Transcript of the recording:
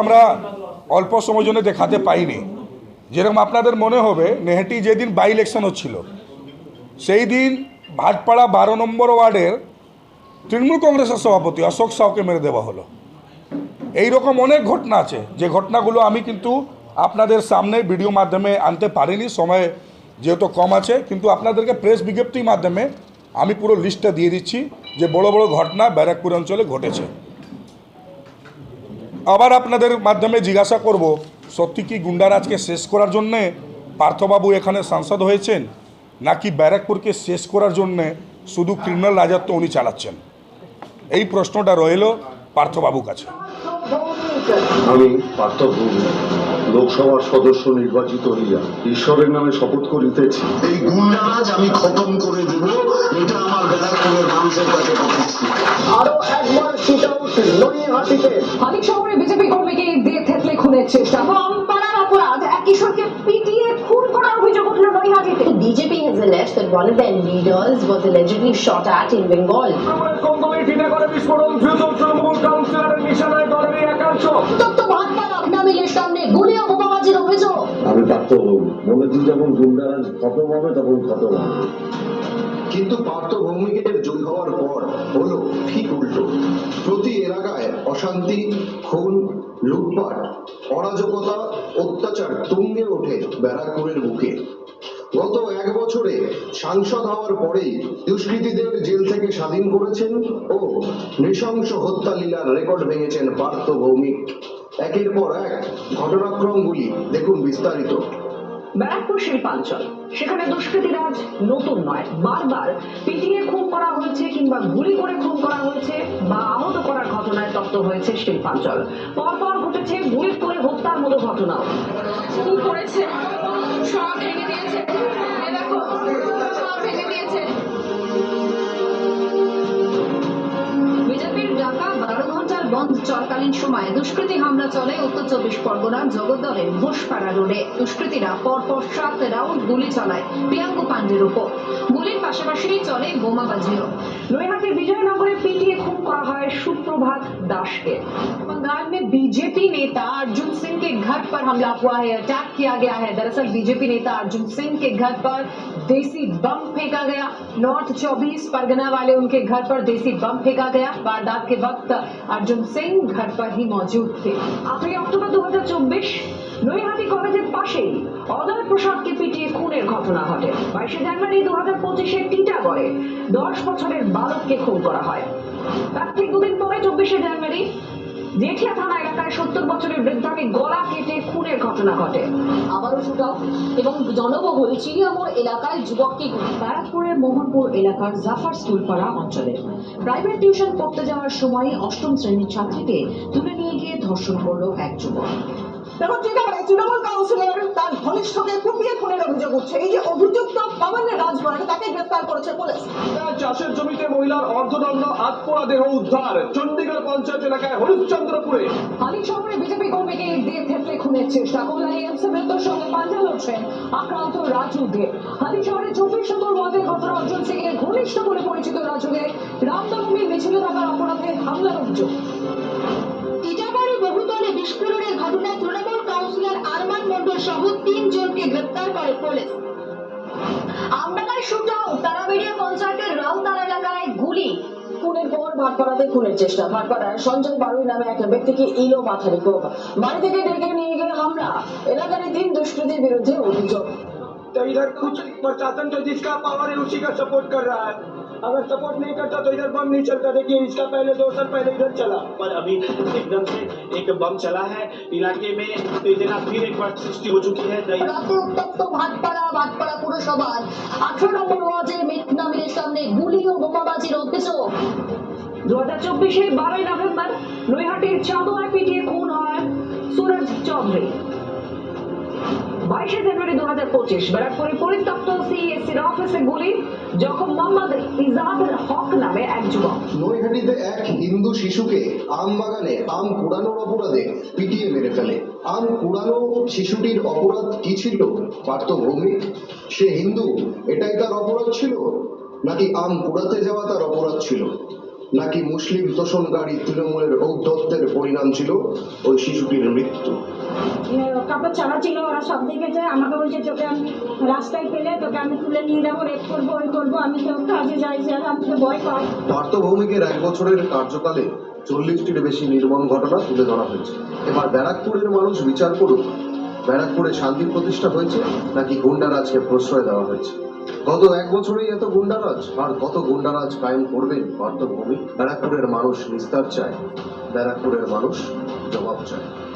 আমরা অল্প সময় জন্য দেখাতে পাইনি। যেরকম আপনাদের মনে হবে, নেহেটি যেদিন বাই ইলেকশন হচ্ছিল সেই দিন ভাটপাড়া বারো নম্বর ওয়ার্ডের তৃণমূল কংগ্রেসের সভাপতি অশোক সাউকে মেরে দেওয়া হলো। এই রকম অনেক ঘটনা আছে। যে ঘটনাগুলো আমি কিন্তু আপনাদের সামনে ভিডিও মাধ্যমে আনতে পারিনি, সময় যেহেতু কম আছে, কিন্তু আপনাদেরকে প্রেস বিজ্ঞপ্তির মাধ্যমে আমি পুরো লিস্টটা দিয়ে দিচ্ছি যে বড় বড় ঘটনা ব্যারাকপুর অঞ্চলে ঘটেছে। আবার আপনাদের মাধ্যমে জিজ্ঞাসা করব, সত্যি কি গুন্ডারাজকে শেষ করার জন্যে পার্থবাবু এখানে সাংসদ হয়েছেন? নাকি ব্যারাকপুরকে শেষ করার জন্যে শুধু ক্রিমিনাল রাজত্ব উনি চালাচ্ছেন? এই প্রশ্নটা রইল পার্থবাবু কাছে। আমি পার্থ লোকসভার সদস্য নির্বাচিত হইয়া ঈশ্বরের নামে শপথ করিতেছি। এই গুন্ডারাজ আমি খতম করে দেব এটা আমার ব্যারাকপুরের মানুষের কাছে পাঠাচ্ছি আরও একবার নৈহাটিতে হালিক শহরে বিজেপি কর্মীকে দিয়ে থেতলে খুনের চেষ্টা। অপরাধ এক কিশোরকে পিটিয়ে খুন করার অভিযোগ উঠল নৈহাটিতে। BJP has alleged that one of their leaders was allegedly shot at in Bengal. প্রতি এলাকায় অশান্তি, খুন, লুটপাট, অরাজকতা, অত্যাচার তুঙ্গে ওঠে ব্যারাকপুরের বুকে। গত এক বছরে সাংসদ হওয়ার পরেই দুষ্কৃতীদের জেল স্বাধীন করেছেন ও নৃশংস হত্যা লীলার রেকর্ড ভেঙেছেন পার্থ ভৌমিক। একের পর এক ঘটনাক্রমগুলি দেখুন বিস্তারিত। ব্যারাকপুর শিল্পাঞ্চল। সেখানে দুষ্কৃতীরাজ নতুন নয়। বারবার পিটিয়ে খুন করা হয়েছে কিংবা গুলি করে খুন করা হয়েছে বা আহত করার ঘটনায় তপ্ত হয়েছে শিল্পাঞ্চল। পরপর ঘটেছে গুলি করে হত্যার মতো ঘটনাও। কি করেছে। বিজেপির ডাকা বারো ঘণ্টার বন্ধ চলাকালীন সময় দুষ্কৃতী হামলা চলে উত্তর চব্বিশ পরগনার জগদ্দলের ঘোষপাড়া রোডে। দুষ্কৃতীরা পরপর সাত রাউন্ড গুলি চালায় প্রিয়াঙ্কু পাণ্ডের উপর পাশাপাশি চলে বোমাবাজিও নৈহাটির বিজয়নগরে পিটিয়ে খুন করা হয় সুপ্রভাত দাসকে बंगाल में बीजेपी नेता अर्जुन सिंह के घर पर हमला हुआ है अटैक किया गया है दरअसल बीजेपी नेता अर्जुन सिंह के घर पर देसी बम फेंका गया नॉर्थ 24 परगना वाले उनके घर पर देसी बम फेंका गया वारदात के वक्त अर्जुन सिंह घर पर ही मौजूद थे আটই অক্টোবর দু নৈহাটি কলেজের পাশেই অদয় প্রসাদকে পিটিয়ে খুনের ঘটনা ঘটে বাইশে জানুয়ারি দু হাজার পঁচিশে টিটাগড়ে দশ বছরের বালককে খুন করা হয়। তার ঠিক দুদিন পরে চব্বিশে জানুয়ারি জেঠিয়া থানা এলাকায় সত্তর বছরের বৃদ্ধাকে গলা কেটে খুনের ঘটনা ঘটে। আবারও শুটাও এবং জনবহুল চিড়িয়ামোড় এলাকায় যুবককে। ব্যারাকপুরের মোহনপুর এলাকার জাফার স্কুলপাড়া অঞ্চলে। প্রাইভেট টিউশন পড়তে যাওয়ার সময় অষ্টম শ্রেণির ছাত্রীকে তুলে নিয়ে গিয়ে ধর্ষণ করল এক যুবক। তৃণমূল কাউন্সিলর তার ঘনিষ্ঠকে কুপিয়ে খুনের অভিযোগ উঠছে। এই যে অভিযুক্ত পাবন রাজবর তাকে গ্রেফতার করেছে পুলিশ। চাষের জমিতে মহিলার অর্ধদণ্ড আত্মরা দেহ উদ্ধার চণ্ডীগড় পঞ্চায়েত এলাকায় হরিশ্চন্দ্রপুরে। হালিক শহরে বিজেপি কর্মীকে ইট দিয়ে থেতলে খুনের চেষ্টা। কল্যাণী এমসি মৃত্যুর সঙ্গে পাঞ্জা লড়ছেন আক্রান্ত রাজু দে। হালিক শহরে চব্বিশ নম্বর ওয়ার্ডের ঘটনা অর্জুন সিং এর ঘনিষ্ঠ বলে পরিচিত রাজুকে রামনবমীর মিছিলে থাকার অপরাধে হামলার অভিযোগ। টিটাগড়ে বহুতলে বিস্ফোরণের ঘটনায় তৃণমূল কাউন্সিলর আরমান মন্ডল সহ তিন জনকে গ্রেপ্তার করে পুলিশ। আমডাঙ্গায় শুটাও তারাবেড়িয়া পঞ্চায়েতের রামতারা এলাকায় গুলি। খুনের পর ভাটপাড়াতে খুনের চেষ্টা। ভাটপাড়ার সঞ্জয় বারুই নামে এক ব্যক্তিকে ইলো মাথারি কোপ বাড়ি থেকে ডেকে নিয়ে গিয়ে হামলা। এলাকার তিন দুষ্কৃতীর বিরুদ্ধে অভিযোগ। तो इधर कुछ प्रशासन तो जिसका पावर है उसी का सपोर्ट कर रहा है अगर सपोर्ट नहीं करता तो इधर बम नहीं चलता देखिए इसका पहले दो साल पहले इधर चला पर अभी एकदम से एक बम चला है इलाके में तो इतना फिर एक बार सृष्टि हो चुकी है दही রাতে উত্তপ্ত ভাটপাড়া ভাটপাড়া পুরসভার আঠারো নম্বর ওয়ার্ডের মেঘনা মিলের সামনে গুলি ও বোমাবাজির অভিযোগ দু হাজার চব্বিশের বারোই নভেম্বর নৈহাটির চাঁদোয়ায় পিটিয়ে খুন হয় সুরজ চৌধুরী বাইশে জানুয়ারি দু হাজার পঁচিশ, ব্যারাকপুরের পরিত্যক্ত সিএসসির অফিসে গুলি, জখম মোহাম্মদ ইজাদ হক নামে এক যুবক। নৈহাটিতে এক হিন্দু শিশুকে আম বাগানে আম কুড়ানোর অপরাধে পিটিয়ে মেরে ফেলে। আম কুড়ানো শিশুটির অপরাধ কি ছিল? পার্থ ভৌমিক সে হিন্দু, এটাই তার অপরাধ ছিল? নাকি আম কুড়াতে যাওয়া তার অপরাধ ছিল? নাকি মুসলিম তোষণকারী তৃণমূলের ঔদ্ধত্যের পরিণাম ছিল ওই শিশুটির মৃত্যু? কাপড় ছাড়া ছিল ওরা সব দেখেছে আমাকে বলছে তোকে আমি রাস্তায় পেলে তোকে আমি তুলে নিয়ে যাব রেপ করব ওই করব আমি তো কাজে যাই স্যার আমি তো ভয় পাই। পার্থ ভৌমিকের এক বছরের কার্যকালে চল্লিশটির বেশি নির্মম ঘটনা তুলে ধরা হয়েছে। এবার ব্যারাকপুরের মানুষ বিচার করুক। ব্যারাকপুরে শান্তি প্রতিষ্ঠা হয়েছে নাকি গুন্ডারাজকে প্রশ্রয় দেওয়া হয়েছে? গত এক বছরেই এত গুন্ডারাজ, আর কত গুন্ডারাজ কায়েম করবেন পার্থ ভৌমিক ব্যারাকপুরের মানুষ নিস্তার চায়, ব্যারাকপুরের মানুষ জবাব চায়।